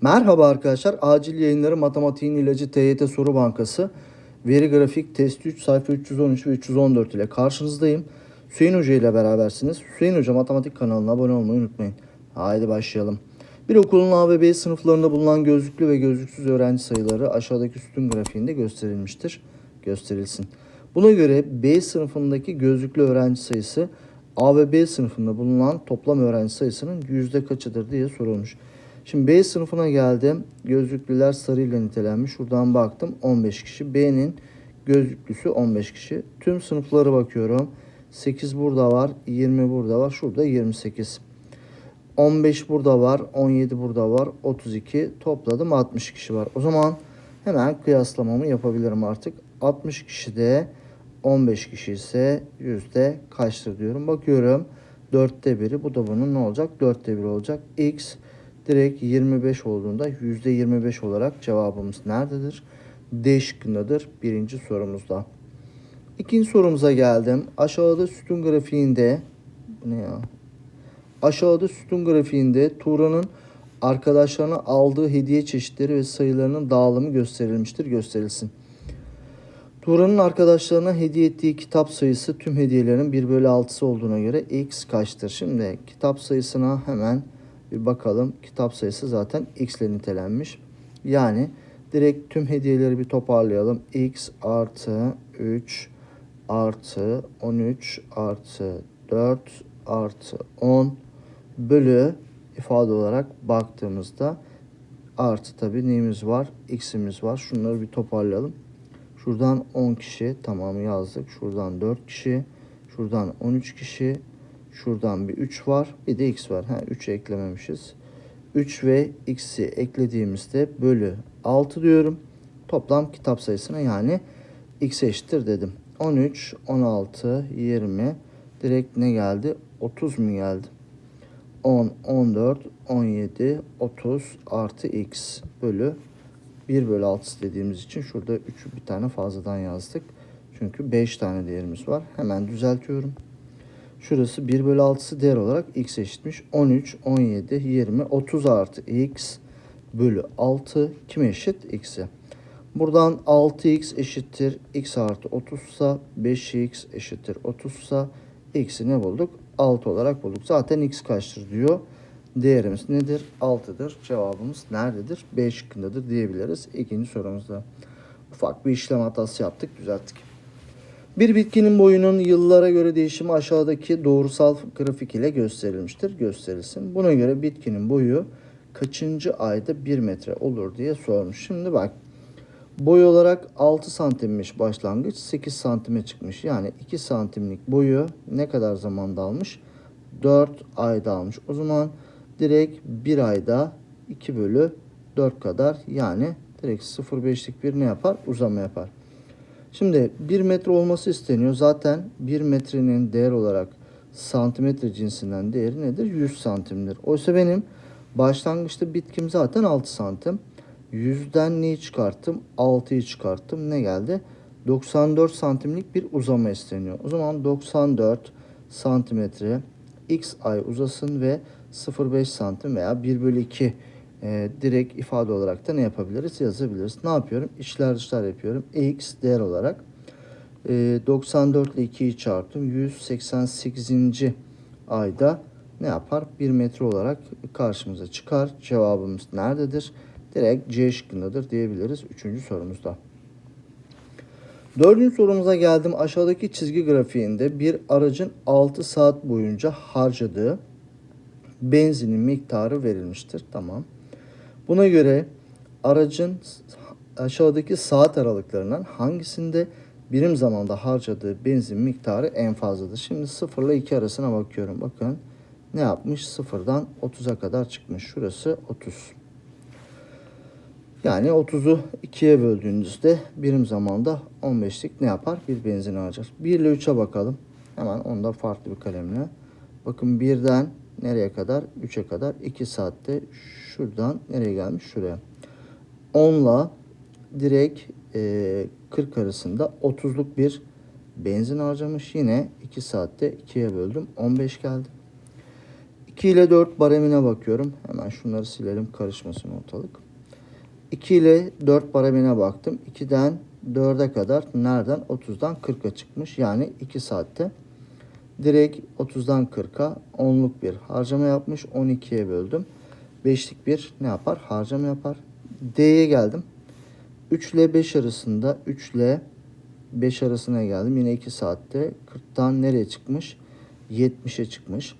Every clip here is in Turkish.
Merhaba arkadaşlar. Acil yayınları matematiğin ilacı TYT soru bankası. Veri grafik test 3 sayfa 313 ve 314 ile karşınızdayım. Hüseyin Hoca ile berabersiniz. Hüseyin Hoca matematik kanalına abone olmayı unutmayın. Haydi başlayalım. Bir okulun A ve B sınıflarında bulunan gözlüklü ve gözlüksüz öğrenci sayıları aşağıdaki sütun grafiğinde gösterilmiştir. Gösterilsin. Buna göre B sınıfındaki gözlüklü öğrenci sayısı A ve B sınıfında bulunan toplam öğrenci sayısının yüzde kaçıdır diye sorulmuş. Şimdi B sınıfına geldim. Gözlüklüler sarıyla nitelenmiş. Şuradan baktım 15 kişi. B'nin gözlüklüsü 15 kişi. Tüm sınıflara bakıyorum. 8 burada var, 20 burada var, şurada 28. 15 burada var, 17 burada var, 32 topladım 60 kişi var. O zaman hemen kıyaslamamı yapabilirim artık. 60 kişide 15 kişi ise yüzde kaçtır diyorum. Bakıyorum 4'te biri bu da bunun ne olacak? 4'te 1 olacak. X direkt 25 olduğunda yüzde 25 olarak cevabımız nerededir? D şıkkındadır birinci sorumuzda. İkinci sorumuza geldim. Aşağıda sütun grafiğinde ne ya? Aşağıda sütun grafiğinde Tuğra'nın arkadaşlarına aldığı hediye çeşitleri ve sayılarının dağılımı gösterilmiştir. Gösterilsin. Tuğra'nın arkadaşlarına hediye ettiği kitap sayısı tüm hediyelerin 1 bölü 6'sı olduğuna göre x kaçtır? Şimdi kitap sayısına hemen bir bakalım. Kitap sayısı zaten x ile nitelenmiş. Yani direkt tüm hediyeleri bir toparlayalım. x artı 3 artı 13 artı 4 artı 10 bölü ifade olarak baktığımızda artı tabi neyimiz var? X'imiz var. Şunları bir toparlayalım. Şuradan 10 kişi tamamı yazdık. Şuradan 4 kişi. Şuradan 13 kişi. Şuradan bir 3 var. Bir de x var. Ha 3 eklememişiz. 3 ve x'i eklediğimizde bölü 6 diyorum. Toplam kitap sayısına yani x eşittir dedim. 13, 16, 20 direkt ne geldi? 30 mu geldi? 10, 14, 17, 30 artı x bölü 1 bölü 6 dediğimiz için şurada 3'ü bir tane fazladan yazdık. Çünkü 5 tane değerimiz var. Hemen düzeltiyorum. Şurası 1 bölü 6'sı değer olarak x eşitmiş. 13, 17, 20, 30 artı x bölü 6 kime eşit? x'e. Buradan 6x eşittir x artı 30 ise 5x eşittir 30 ise x'i ne bulduk? 6 olarak bulduk. Zaten x kaçtır diyor. Değerimiz nedir? 6'dır. Cevabımız nerededir? B şıkkındadır diyebiliriz. İkinci sorumuzda. Ufak bir işlem hatası yaptık, düzelttik. Bir bitkinin boyunun yıllara göre değişimi aşağıdaki doğrusal grafik ile gösterilmiştir. Gösterilsin. Buna göre bitkinin boyu kaçıncı ayda 1 metre olur diye sormuş. Şimdi bak boy olarak 6 santimmiş başlangıç 8 santime çıkmış. Yani 2 santimlik boyu ne kadar zamanda almış? 4 ayda almış. O zaman direkt 1 ayda 2 bölü 4 kadar yani direkt 0.5'lik bir ne yapar? Uzama yapar. Şimdi 1 metre olması isteniyor. Zaten 1 metrenin değer olarak santimetre cinsinden değeri nedir? 100 santimdir. Oysa benim başlangıçta bitkim zaten 6 santim. 100'den neyi çıkarttım? 6'yı çıkarttım. Ne geldi? 94 santimlik bir uzama isteniyor. O zaman 94 santimetre x ay uzasın ve 0,5 santim veya 1 bölü 2 e, direkt ifade olarak da ne yapabiliriz? Yazabiliriz. Ne yapıyorum? İçler dışlar yapıyorum. x değer olarak e, 94 ile 2'yi çarptım. 188. ayda ne yapar? 1 metre olarak karşımıza çıkar. Cevabımız nerededir? Direkt C şıkkındadır diyebiliriz. Üçüncü sorumuzda. Dördüncü sorumuza geldim. Aşağıdaki çizgi grafiğinde bir aracın 6 saat boyunca harcadığı benzinin miktarı verilmiştir. Tamam. Buna göre aracın aşağıdaki saat aralıklarından hangisinde birim zamanda harcadığı benzin miktarı en fazladır? Şimdi 0 ile 2 arasına bakıyorum. Bakın ne yapmış? 0'dan 30'a kadar çıkmış. Şurası 30. Yani 30'u 2'ye böldüğünüzde birim zamanda 15'lik ne yapar? Bir benzin harcar. 1 ile 3'e bakalım. Hemen onda farklı bir kalemle. Bakın 1'den nereye kadar? 3'e kadar 2 saatte şuradan nereye gelmiş? Şuraya. 10 ile direkt e, 40 arasında 30'luk bir benzin harcamış. Yine 2 saatte 2'ye böldüm. 15 geldi. 2 ile 4 baremine bakıyorum. Hemen şunları silelim karışmasın ortalık. 2 ile 4 baremine baktım. 2'den 4'e kadar nereden? 30'dan 40'a çıkmış. Yani 2 saatte. Direkt 30'dan 40'a 10'luk bir harcama yapmış. 12'ye böldüm. 5'lik bir ne yapar? Harcama yapar. D'ye geldim. 3 ile 5 arasında 3 ile 5 arasına geldim. Yine 2 saatte 40'tan nereye çıkmış? 70'e çıkmış.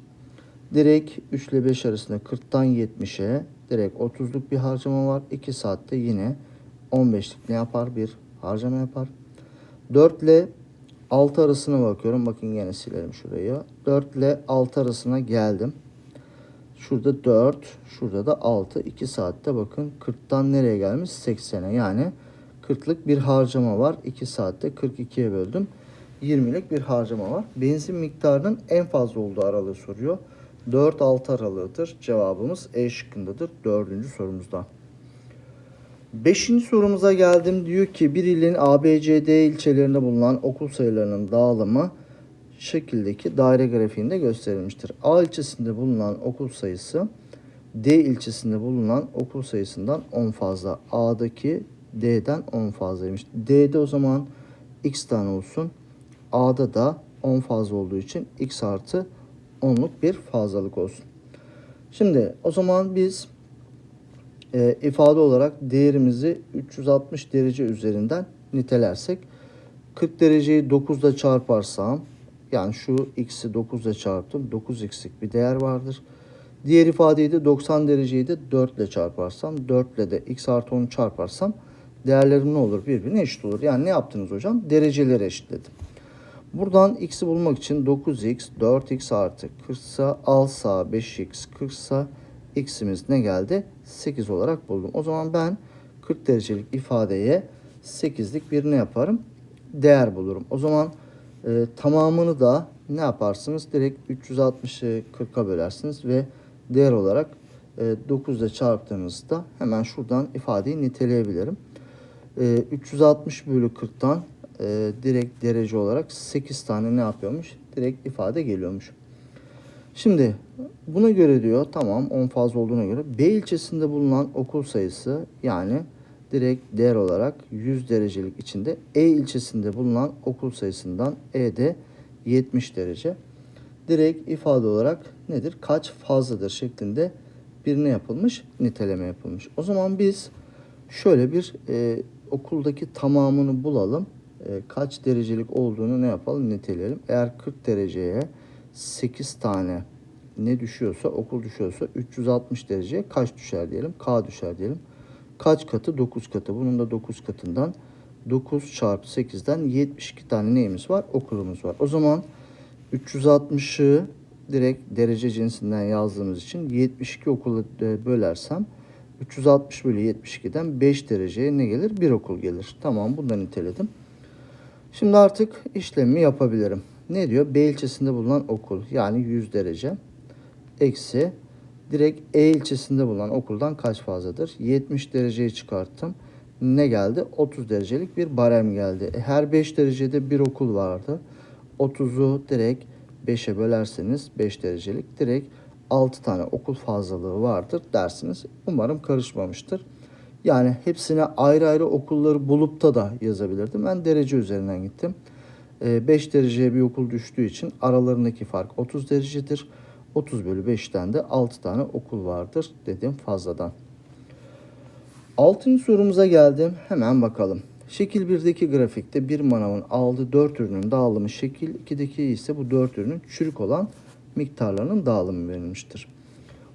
Direkt 3 ile 5 arasında 40'tan 70'e direkt 30'luk bir harcama var. 2 saatte yine 15'lik ne yapar? Bir harcama yapar. 4 ile 6 arasına bakıyorum. Bakın yine silelim şurayı. 4 ile 6 arasına geldim. Şurada 4, şurada da 6. 2 saatte bakın 40'tan nereye gelmiş? 80'e. Yani 40'lık bir harcama var. 2 saatte 42'ye böldüm. 20'lik bir harcama var. Benzin miktarının en fazla olduğu aralığı soruyor. 4-6 aralığıdır. Cevabımız E şıkkındadır. Dördüncü sorumuzda. Beşinci sorumuza geldim. Diyor ki bir ilin ABCD ilçelerinde bulunan okul sayılarının dağılımı şekildeki daire grafiğinde gösterilmiştir. A ilçesinde bulunan okul sayısı D ilçesinde bulunan okul sayısından 10 fazla. A'daki D'den 10 fazlaymış. D'de o zaman x tane olsun. A'da da 10 fazla olduğu için x artı 10'luk bir fazlalık olsun. Şimdi o zaman biz e, ifade olarak değerimizi 360 derece üzerinden nitelersek 40 dereceyi 9 ile çarparsam yani şu x'i 9 ile çarptım 9x'lik bir değer vardır. Diğer ifadeyi de 90 dereceyi de 4 ile çarparsam 4 ile de x artı 10'u çarparsam değerlerim ne olur? Birbirine eşit olur. Yani ne yaptınız hocam? Dereceleri eşitledim. Buradan x'i bulmak için 9x, 4x artı 40 ise al sağ 5x 40 ise x'imiz ne geldi? 8 olarak buldum. O zaman ben 40 derecelik ifadeye 8'lik bir ne yaparım? Değer bulurum. O zaman e, tamamını da ne yaparsınız? Direkt 360'ı 40'a bölersiniz ve değer olarak e, 9 ile çarptığınızda hemen şuradan ifadeyi niteleyebilirim. E, 360 bölü 40'tan e, direkt derece olarak 8 tane ne yapıyormuş? Direkt ifade geliyormuş. Şimdi buna göre diyor tamam 10 fazla olduğuna göre B ilçesinde bulunan okul sayısı yani direkt değer olarak 100 derecelik içinde E ilçesinde bulunan okul sayısından E'de 70 derece. Direkt ifade olarak nedir? Kaç fazladır şeklinde bir ne yapılmış? Niteleme yapılmış. O zaman biz şöyle bir e, okuldaki tamamını bulalım. E, kaç derecelik olduğunu ne yapalım? Niteleyelim. Eğer 40 dereceye 8 tane ne düşüyorsa okul düşüyorsa 360 dereceye kaç düşer diyelim? K düşer diyelim. Kaç katı? 9 katı. Bunun da 9 katından 9 çarpı 8'den 72 tane neyimiz var? Okulumuz var. O zaman 360'ı direkt derece cinsinden yazdığımız için 72 okulu bölersem 360 bölü 72'den 5 dereceye ne gelir? Bir okul gelir. Tamam bundan niteledim. Şimdi artık işlemi yapabilirim. Ne diyor? B ilçesinde bulunan okul yani 100 derece eksi direkt E ilçesinde bulunan okuldan kaç fazladır? 70 dereceyi çıkarttım. Ne geldi? 30 derecelik bir barem geldi. E, her 5 derecede bir okul vardı. 30'u direkt 5'e bölerseniz 5 derecelik direkt 6 tane okul fazlalığı vardır dersiniz. Umarım karışmamıştır. Yani hepsine ayrı ayrı okulları bulup da da yazabilirdim. Ben derece üzerinden gittim. 5 dereceye bir okul düştüğü için aralarındaki fark 30 derecedir. 30 bölü 5'ten de 6 tane okul vardır dedim fazladan. Altıncı sorumuza geldim. Hemen bakalım. Şekil 1'deki grafikte bir manavın aldığı 4 ürünün dağılımı şekil 2'deki ise bu 4 ürünün çürük olan miktarlarının dağılımı verilmiştir.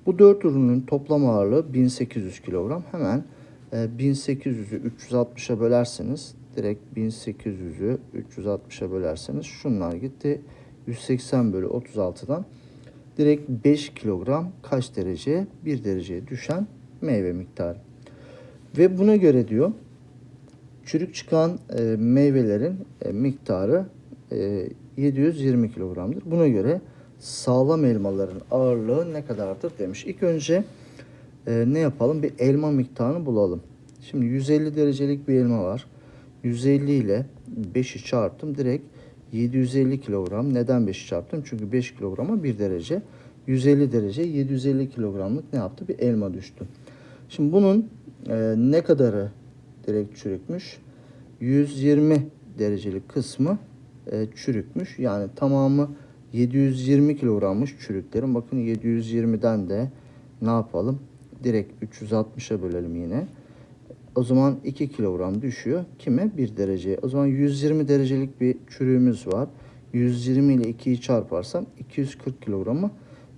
Bu 4 ürünün toplam ağırlığı 1800 kilogram. Hemen 1800'ü 360'a bölerseniz direkt 1800'ü 360'a bölerseniz şunlar gitti. 180 bölü 36'dan direkt 5 kilogram kaç derece? 1 dereceye düşen meyve miktarı. Ve buna göre diyor çürük çıkan e, meyvelerin e, miktarı e, 720 kilogramdır. Buna göre sağlam elmaların ağırlığı ne kadardır demiş. İlk önce e, ne yapalım? Bir elma miktarını bulalım. Şimdi 150 derecelik bir elma var. 150 ile 5'i çarptım. Direkt 750 kilogram. Neden 5'i çarptım? Çünkü 5 kilograma 1 derece. 150 derece 750 kilogramlık ne yaptı? Bir elma düştü. Şimdi bunun e, ne kadarı direkt çürükmüş? 120 derecelik kısmı e, çürükmüş. Yani tamamı 720 kilogrammış çürüklerin. Bakın 720'den de ne yapalım? Direkt 360'a bölelim yine. O zaman 2 kilogram düşüyor. Kime? 1 dereceye. O zaman 120 derecelik bir çürüğümüz var. 120 ile 2'yi çarparsam 240 kilogramı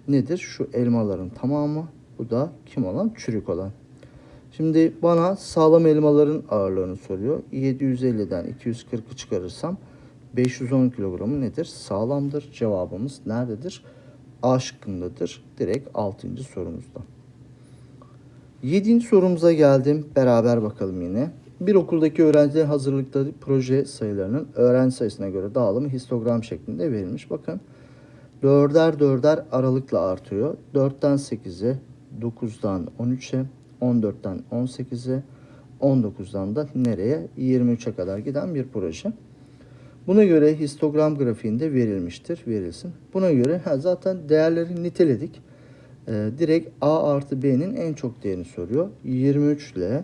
nedir? Şu elmaların tamamı. Bu da kim olan? Çürük olan. Şimdi bana sağlam elmaların ağırlığını soruyor. 750'den 240'ı çıkarırsam 510 kilogramı nedir? Sağlamdır. Cevabımız nerededir? A şıkkındadır. Direkt 6. sorumuzda. 7. sorumuza geldim. Beraber bakalım yine. Bir okuldaki öğrencilerin hazırlıkları proje sayılarının öğrenci sayısına göre dağılımı histogram şeklinde verilmiş. Bakın dörder dörder aralıkla artıyor. 4'ten 8'e, 9'dan 13'e, 14'ten 18'e, 19'dan da nereye? 23'e kadar giden bir proje. Buna göre histogram grafiğinde verilmiştir. Verilsin. Buna göre zaten değerleri niteledik. Ee, direkt A artı B'nin en çok değerini soruyor. 23 ile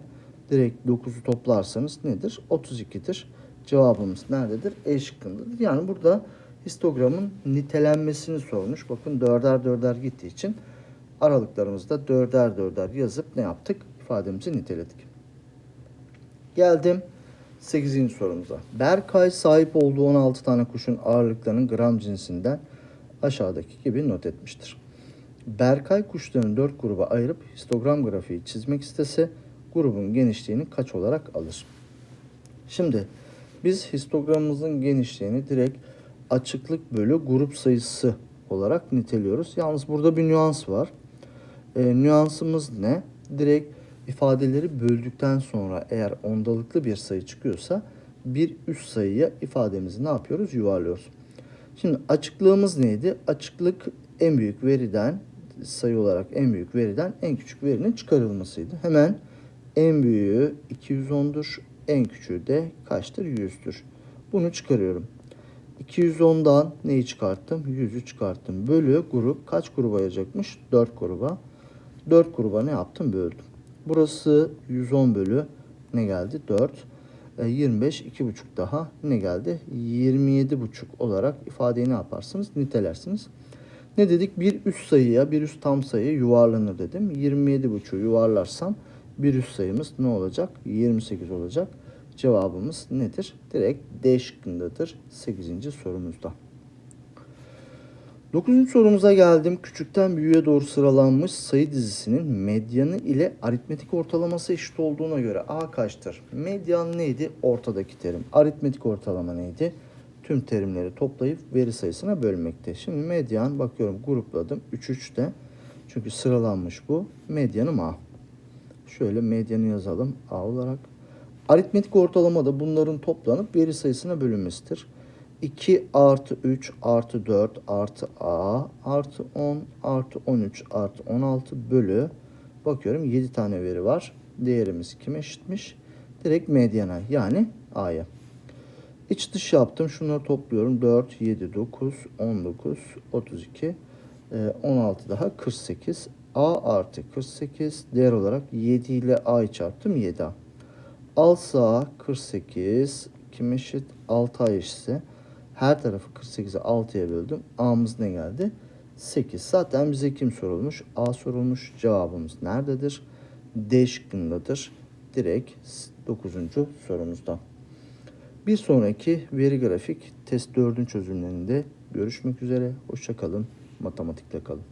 direkt 9'u toplarsanız nedir? 32'dir. Cevabımız nerededir? E şıkkındadır. Yani burada histogramın nitelenmesini sormuş. Bakın dörder dörder gittiği için aralıklarımızda dörder dörder yazıp ne yaptık? İfademizi niteledik. Geldim 8. sorumuza. Berkay sahip olduğu 16 tane kuşun ağırlıklarının gram cinsinden aşağıdaki gibi not etmiştir. Berkay kuşlarını 4 gruba ayırıp histogram grafiği çizmek istese grubun genişliğini kaç olarak alır? Şimdi biz histogramımızın genişliğini direkt açıklık bölü grup sayısı olarak niteliyoruz. Yalnız burada bir nüans var. E, nüansımız ne? Direkt ifadeleri böldükten sonra eğer ondalıklı bir sayı çıkıyorsa bir üst sayıya ifademizi ne yapıyoruz? Yuvarlıyoruz. Şimdi açıklığımız neydi? Açıklık en büyük veriden sayı olarak en büyük veriden en küçük verinin çıkarılmasıydı. Hemen en büyüğü 210'dur. En küçüğü de kaçtır? 100'dür. Bunu çıkarıyorum. 210'dan neyi çıkarttım? 100'ü çıkarttım. Bölü grup kaç gruba ayıracakmış? 4 gruba. 4 gruba ne yaptım? Böldüm. Burası 110 bölü ne geldi? 4. E, 25, 2,5 daha ne geldi? 27,5 olarak ifadeyi ne yaparsınız? Nitelersiniz. Ne dedik? Bir üst sayıya, bir üst tam sayıya yuvarlanır dedim. 27,5'u yuvarlarsam bir üst sayımız ne olacak? 28 olacak. Cevabımız nedir? Direkt D şıkkındadır 8. sorumuzda. 9. sorumuza geldim. Küçükten büyüğe doğru sıralanmış sayı dizisinin medyanı ile aritmetik ortalaması eşit olduğuna göre A kaçtır? Medyan neydi? Ortadaki terim. Aritmetik ortalama neydi? Tüm terimleri toplayıp veri sayısına bölmekte. Şimdi medyan bakıyorum grupladım. 3 3'te. Çünkü sıralanmış bu. Medyanım A. Şöyle medyanı yazalım A olarak. Aritmetik ortalama da bunların toplanıp veri sayısına bölünmesidir. 2 artı 3 artı 4 artı A artı 10 artı 13 artı 16 bölü bakıyorum 7 tane veri var. Değerimiz kime eşitmiş? Direkt medyana yani A'ya. İç dış yaptım. Şunları topluyorum. 4, 7, 9, 19, 32, 16 daha 48. A artı 48 değer olarak 7 ile A'yı çarptım 7A. Al sağa 48 kim eşit? 6A eşitse her tarafı 48'e 6'ya böldüm. A'mız ne geldi? 8. Zaten bize kim sorulmuş? A sorulmuş. Cevabımız nerededir? D şıkkındadır. Direkt 9. sorumuzda. Bir sonraki veri grafik test 4'ün çözümlerinde görüşmek üzere. Hoşçakalın. Matematikte kalın.